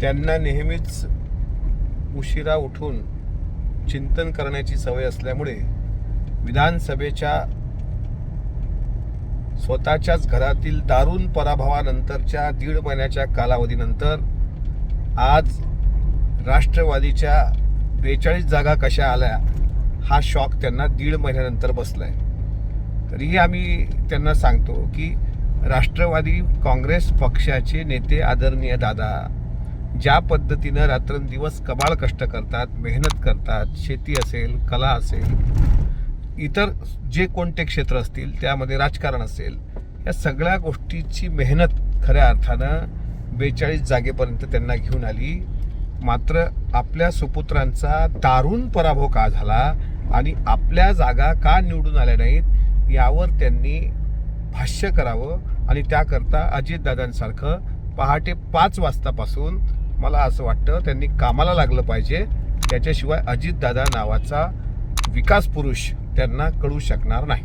त्यांना नेहमीच उशिरा उठून चिंतन करण्याची सवय असल्यामुळे विधानसभेच्या स्वतःच्याच घरातील दारुण पराभवानंतरच्या दीड महिन्याच्या कालावधीनंतर आज राष्ट्रवादीच्या बेचाळीस जागा कशा आल्या हा शॉक त्यांना दीड महिन्यानंतर बसलाय. तरीही आम्ही त्यांना सांगतो की राष्ट्रवादी काँग्रेस पक्षाचे नेते आदरणीय दादा ज्या पद्धतीनं रात्रंदिवस कबाळ कष्ट करतात मेहनत करतात शेती असेल कला असेल इतर जे कोणते क्षेत्र असतील त्यामध्ये राजकारण असेल या सगळ्या गोष्टीची मेहनत खऱ्या अर्थानं बेचाळीस जागेपर्यंत त्यांना घेऊन आली. मात्र आपल्या सुपुत्रांचा दारुण पराभव का झाला आणि आपल्या जागा का निवडून आल्या नाहीत यावर त्यांनी भाष्य करावं आणि त्याकरता अजितदादांसारखं पहाटे पाच वाजतापासून मला असं वाटतं त्यांनी कामाला लागलं पाहिजे. त्याच्याशिवाय अजितदादा नावाचा विकास पुरुष त्यांना कळू शकणार नाही.